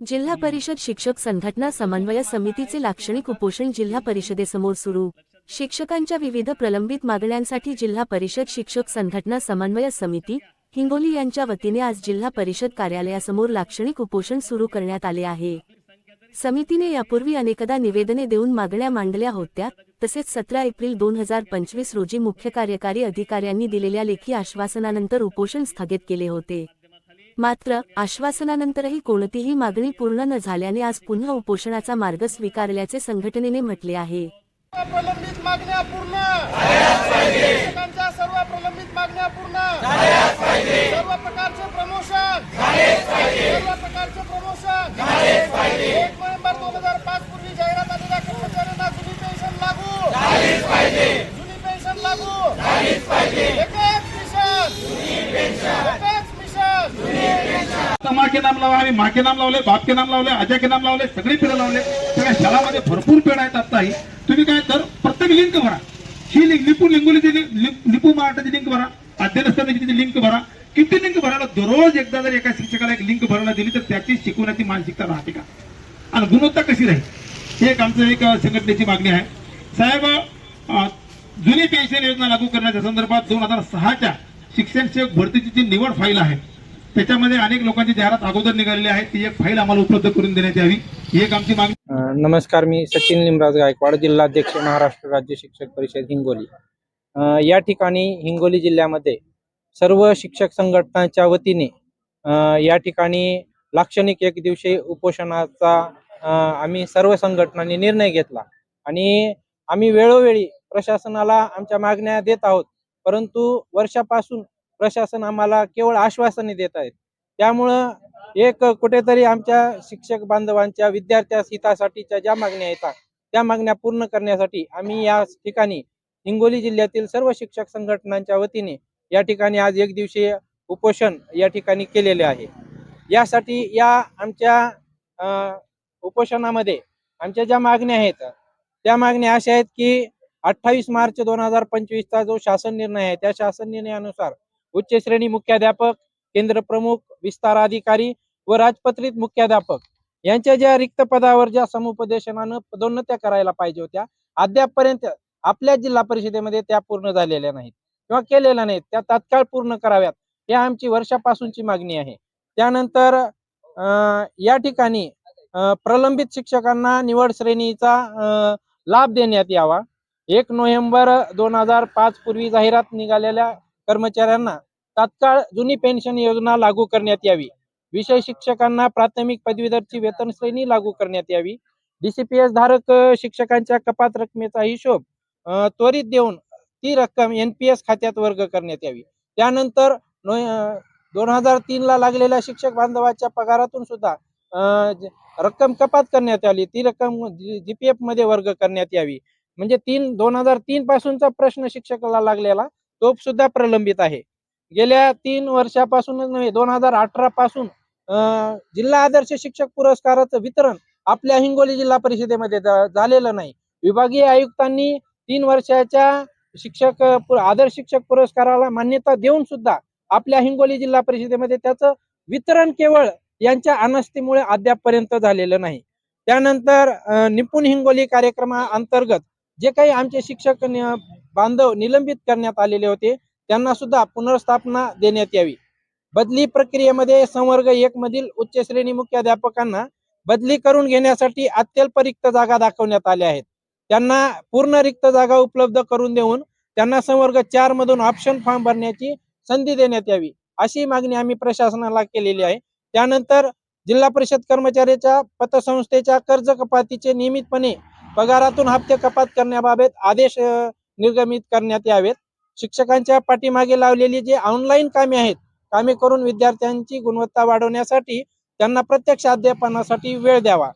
जिल्हा परिषद शिक्षक संघटना समन्वय समितीचे लाक्षणिक उपोषण जिल्हा परिषदेसमोर सुरू. शिक्षकांच्या विविध प्रलंबित मागण्यांसाठी जिल्हा परिषद शिक्षक संघटना समन्वय समिती हिंगोली यांच्या वतीने आज जिल्हा परिषद कार्यालयासमोर लाक्षणिक उपोषण सुरू करण्यात आले आहे. समितीने यापूर्वी अनेकदा निवेदने देऊन मागण्या मांडल्या होत्या तसेच सतरा एप्रिल दोन हजार पंचवीस रोजी मुख्य कार्यकारी अधिकाऱ्यांनी दिलेल्या लेखी आश्वासनानंतर उपोषण स्थगित केले होते. मात्र आश्वासनानंतरही कोणतीही मागणी पूर्ण न झाल्याने आज पुन्हा उपोषणाचा मार्ग स्वीकारल्याचे संघटनेने म्हटले आहे. प्रलंबित मागण्या पूर्ण. शिक्षकांच्या सर्व प्रलंबित मागण्या पूर्ण. सर्व प्रकारचे प्रमोशन सर्व प्रकारचे प्रमोशन एक नोव्हेंबर दोन हजार पाच पूर्वी जाहिरात आलेल्या कर्मचाऱ्यांना जुनी पेन्शन लागू जुनी पेन्शन लागू एकच मिशन एकच मिशन आता माँ के नाम लावा आम्ही माके नाम लावले बाप के नाम लावले आजा के नाम लावले सगळे पेड लावले. सगळ्या शाळामध्ये भरपूर पेढ आहेत आत्ताही तुम्ही काय तर प्रत्येक लिंक भरा. ही लिंक लिपू लिंगोलीची लिंक लिंक- निपू मराठाची लिंक भरा. अध्ययनस्थानाची लिंक भरा. किती लिंक भरायला दररोज एकदा जर एका शिक्षकाला एक लिंक भरायला दिली तर त्याची शिकवण्याची मानसिकता राहते का? आणि गुणवत्ता कशी राहील? हे एक आमचं एक संघटनेची मागणी आहे. साहेब जुनी पेन्शन योजना लागू करण्याच्या संदर्भात दोन हजार सहाच्या शिक्षण सेवक भरतीची जी निवड फाईल आहे त्याच्यामध्ये अनेक लोकांची जाहिरात अगोदर निघालेली आहे. ती एक फाईल आम्हाला उपलब्ध करून देण्यात यावी. ही एक आमची मागणी नमस्कार मी सचिन लिमराज गायकवाड जिल्हाध्यक्ष महाराष्ट्र राज्य शिक्षक परिषद हिंगोली. या ठिकाणी हिंगोली जिल्ह्यामध्ये सर्व शिक्षक संघटनांच्या वतीने या ठिकाणी लाक्षणिक एक दिवशी उपोषणाचा आम्ही सर्व संघटनांनी निर्णय घेतला. आणि आम्ही वेळोवेळी प्रशासनाला आमच्या मागण्या देत आहोत. परंतु वर्षापासून प्रशासन आम्हाला केवळ आश्वासने देत आहेत. त्यामुळं एक कुठेतरी आमच्या शिक्षक बांधवांच्या विद्यार्थ्या हितासाठीच्या ज्या मागण्या येतात त्या मागण्या पूर्ण करण्यासाठी आम्ही या ठिकाणी हिंगोली जिल्ह्यातील सर्व शिक्षक संघटनांच्या वतीने या ठिकाणी आज एक दिवसीय उपोषण या ठिकाणी केलेले आहे. यासाठी या आमच्या उपोषणामध्ये आमच्या ज्या मागण्या आहेत त्या मागण्या अशा आहेत की अठ्ठावीस मार्च दोन हजार पंचवीसचा जो शासन निर्णय आहे त्या शासन निर्णयानुसार उच्च श्रेणी मुख्याध्यापक केंद्र प्रमुख विस्तार अधिकारी व राजपत्रित मुख्याध्यापक. यांच्या ज्या रिक्त पदावर ज्या समुपदेशनानं पदोन्नत्या करायला पाहिजे होत्या अद्यापपर्यंत आपल्या जिल्हा परिषदेमध्ये त्या पूर्ण झालेल्या नाहीत किंवा केलेल्या नाहीत. त्या तात्काळ पूर्ण कराव्यात हे आमची वर्षापासूनची मागणी आहे. त्यानंतर अं, या ठिकाणी प्रलंबित शिक्षकांना निवड श्रेणीचा अं, लाभ देण्यात यावा. एक नोव्हेंबर दोन हजार पाच पूर्वी जाहिरात निघालेल्या कर्मचाऱ्यांना तात्काळ जुनी पेन्शन योजना लागू करण्यात यावी. विषय शिक्षकांना प्राथमिक पदवीधरची वेतन श्रेणी लागू करण्यात यावी. डीसीपीएस धारक शिक्षकांच्या कपात रकमेचा हिशोब त्वरित देऊन ती रक्कम एनपीएस खात्यात वर्ग करण्यात यावी. त्यानंतर दोन हजार तीन ला लागलेल्या शिक्षक बांधवाच्या पगारातून सुद्धा रक्कम कपात करण्यात आली. ती रक्कम जीपीएफमध्ये वर्ग करण्यात यावी. म्हणजे तीन दोन हजार तीन पासूनचा प्रश्न शिक्षकाला लागलेला. तो सुद्धा प्रलंबित आहे. गेल्या तीन वर्षापासूनच नव्हे दोन हजार अठरा पासून अं, जिल्हा आदर्श शिक्षक पुरस्काराचं वितरण आपल्या हिंगोली जिल्हा परिषदेमध्ये झालेलं नाही. विभागीय आयुक्तांनी तीन वर्षाच्या शिक्षक आदर्श शिक्षक पुरस्काराला मान्यता देऊन सुद्धा आपल्या हिंगोली जिल्हा परिषदेमध्ये त्याचं वितरण केवळ यांच्या अनास्थीमुळे अद्यापपर्यंत झालेलं नाही. त्यानंतर निपुण हिंगोली कार्यक्रमा अंतर्गत जे काही आमचे शिक्षक बांधव निलंबित करण्यात आलेले होते त्यांना सुद्धा पुनर्स्थापना देण्यात यावी. बदली प्रक्रियेमध्ये संवर्ग एक मधील उच्च श्रेणी मुख्याध्यापकांना बदली करून घेण्यासाठी अत्यल्प रिक्त जागा दाखवण्यात आल्या आहेत. त्यांना पूर्ण रिक्त जागा उपलब्ध करून देऊन त्यांना संवर्ग चार मधून ऑप्शन फॉर्म भरण्याची संधी देण्यात यावी अशी मागणी आम्ही प्रशासनाला केलेली आहे. त्यानंतर जिल्हा परिषद कर्मचाऱ्याच्या पतसंस्थेच्या कर्ज कपातीचे नियमितपणे पगारातून हप्ते कपात करण्याबाबत आदेश निर्गमित करण्यात यावेत. शिक्षकांच्या पाठीमागे लावलेली जी ऑनलाईन कामे आहेत कामे करून विद्यार्थ्यांची गुणवत्ता वाढवण्यासाठी त्यांना प्रत्यक्ष अध्यापनासाठी वेळ द्यावा.